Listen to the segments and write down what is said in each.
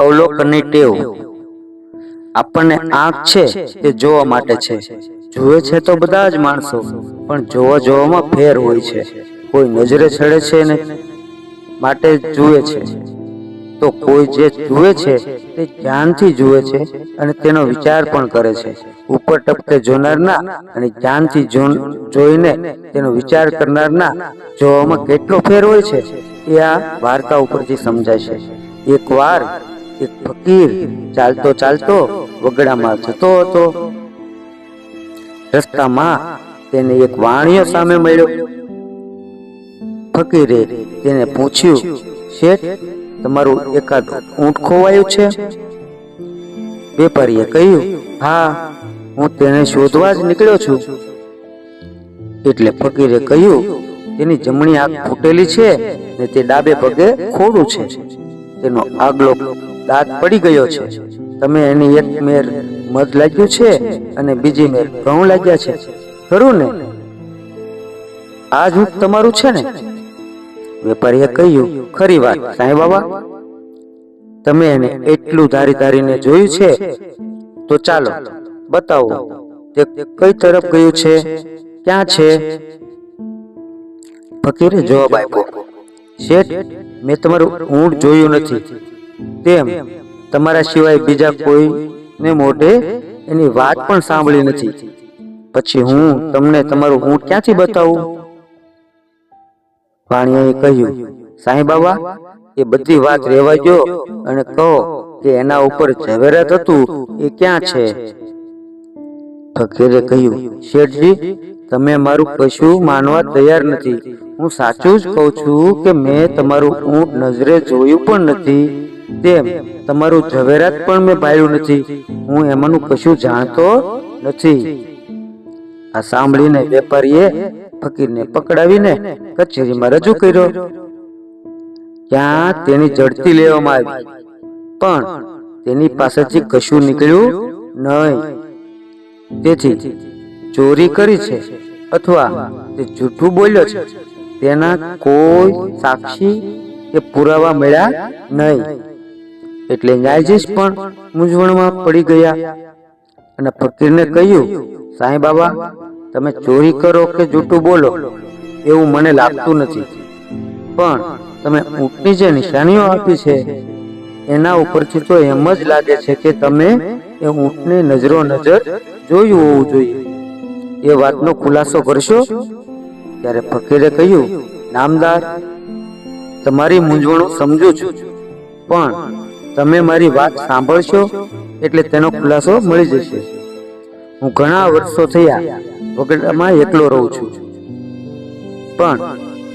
અવલોકનની ટેવ. આપણને આંખ છે તે જોવા માટે છે. જુએ છે તો બધા જ માણસો, પણ જોવા જોવામાં ફેર હોય છે. કોઈ નજરે ચડે છે ને માટે જુએ છે. તો કોઈ જે જુએ છે તે ધ્યાનથી જુએ છે અને તેનો વિચાર પણ કરે છે. ઉપર ટપકે જોનારના અને ધ્યાનથી જોઈને તેનો વિચાર કરનારના જોવામાં કેટલો ફેર હોય છે, એ આ વાર્તા ઉપરથી સમજાય છે. એક વાર એક ફકીર ચાલતો ચાલતો વગડામાં જતો હતો. રસ્તામાં તેને એક વાણિયો સામે મળ્યો. ફકીરે તેને પૂછ્યું, શેઠ, તમારું એકાદ ઊંટ ખોવાયું છે? વેપારીએ કહ્યું, હા, હું તેને શોધવા જ નીકળ્યો છું. એટલે ફકીરે કહ્યું, તેની જમણી આંખ ફૂટેલી છે ને તે ડાબે પગે ખોડું છે. તેનો આગલો દાંત પડી ગયો છે. તમે એની એક મેર મધ લાગ્યું છે અને બીજી મેર ઘઉં લાગ્યા છે. ખરું ને? આ જ ઊંટ તમારું છે ને? વેપારીએ કહ્યું, ખરી વાત, સાંઈ બાબા. તમે એને એટલું ધારી ધારીને જોયું છે? તો ચાલો, બતાવો, તે કઈ તરફ ગયું છે? ક્યાં છે? ફકીરે જવાબ આપ્યો, શેઠ, મેં તમારું ઊંટ જોયું નથી. તેમ તમારા સિવાય બીજા કોઈને મોઢે એની વાત પણ સાંભળી નથી. પછી હું તમને તમારું હું ક્યાંથી બતાવું? વાણિયાએ કહ્યું, સાંઈ બાબા એ બધી વાત રહેવા ગયો અને કહો કે એના ઉપર ઝવેરાત હતું, એ ક્યાં છે? ફકીરે કહ્યું, શેઠજી, તમે મારું કશું માનવા તૈયાર નથી. હું સાચું જ કહું છું કે મેં તમારું ઊંટ નજરે જોયું પણ નથી. તેમ તમારું ઝવેરાત પણ મેં પાડ્યું નથી. હું એમાંનું કશું જાણતો નથી. આ સાંભળીને વેપારીએ ફકીરને પકડાવીને કચેરીમાં રજૂ કર્યો. ત્યાં તેની ઝડતી લેવામાં આવી. પણ તેની પાસેથી કશું નીકળ્યું નહીં. તેથી ચોરી કરી છે અથવા તે જૂઠું બોલ્યો છે, તેના કોઈ સાક્ષી કે પુરાવા મળ્યા નહીં. એટલે ન્યાયાધીશ પણ મૂંઝવણમાં પડી ગયા. અને ફકીરને કહ્યું, સાંઈ બાબા, તમે ચોરી કરો કે જૂઠું બોલો, એવું મને લાગતું નથી. પણ તમે ઊંટની જે નિશાનીઓ આપી છે, એના ઉપરથી તો એમ જ લાગે છે કે તમે એ ઊંટને નજરો નજર જોયું હોવું જોઈએ. એ વાતનો ખુલાસો કરશો? ત્યારે ફકીરે કહ્યું, નામદાર, તમારી મૂંઝવણો સમજુ છું. પણ તમે મારી વાત સાંભળશો એટલે તેનો ખુલાસો મળી જશે. હું ઘણા વર્ષો થયા વગડામાં એકલો રહું છું. પણ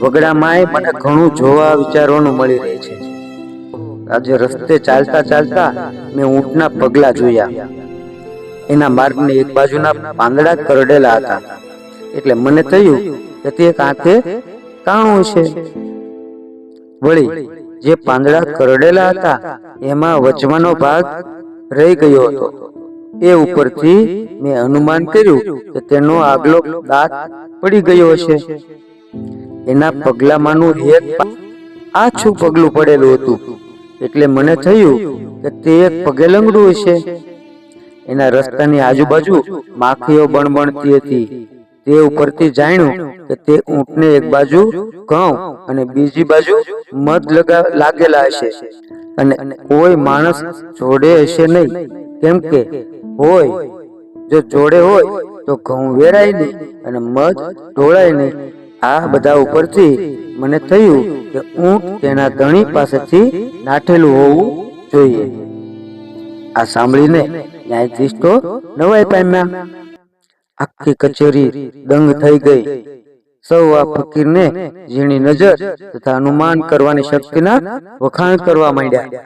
વગડામાંય મને ઘણું જોવા વિચારવાનું મળી રહે છે. આજે રસ્તે ચાલતા ચાલતા મેં ઊંટના પગલા જોયા. એના માર્ગની એક બાજુના પાંદડા કરડેલા હતા. એટલે મને થયું કે તે કાંકે કાણું છે વળી જે પાંદડા કરડેલા હતા, એમાં વચવાનો ભાગ રહી ગયો હતો. એ ઉપરથી મેં અનુમાન કર્યું કે તેનો આગલો દાંત પડી ગયો હશે. એના પગલામાંનું એક આછું પગલું પડેલું હતું. એટલે મને થયું કે તે એક પગે લંગડું હશે. એના રસ્તાની આજુબાજુ માખીઓ બણબણતી હતી. તે ઉપરથી જાણ્યું કે તે ઊંટને એક બાજુ ઘઉં અને બીજી બાજુ મધ લગા લાગેલા હશે. અને કોઈ માણસ જોડે હશે નહીં. કેમ કે હોય, જો જોડે હોય તો ઘઉં વેરાય નહીં અને મધ ઢોળાય નહીં. આ બધા ઉપરથી મને થયું કે ઊંટ તેના ધણી પાસેથી નાઠેલું હોવું જોઈએ. આ સાંભળીને ન્યાયાધીશ તો નવાઈ પામ્યા. આખી કચેરી દંગ થઈ ગઈ. સૌ આ ફકીરને ઝીણી નજર તથા અનુમાન કરવાની શક્તિના વખાણ કરવા માંડ્યા.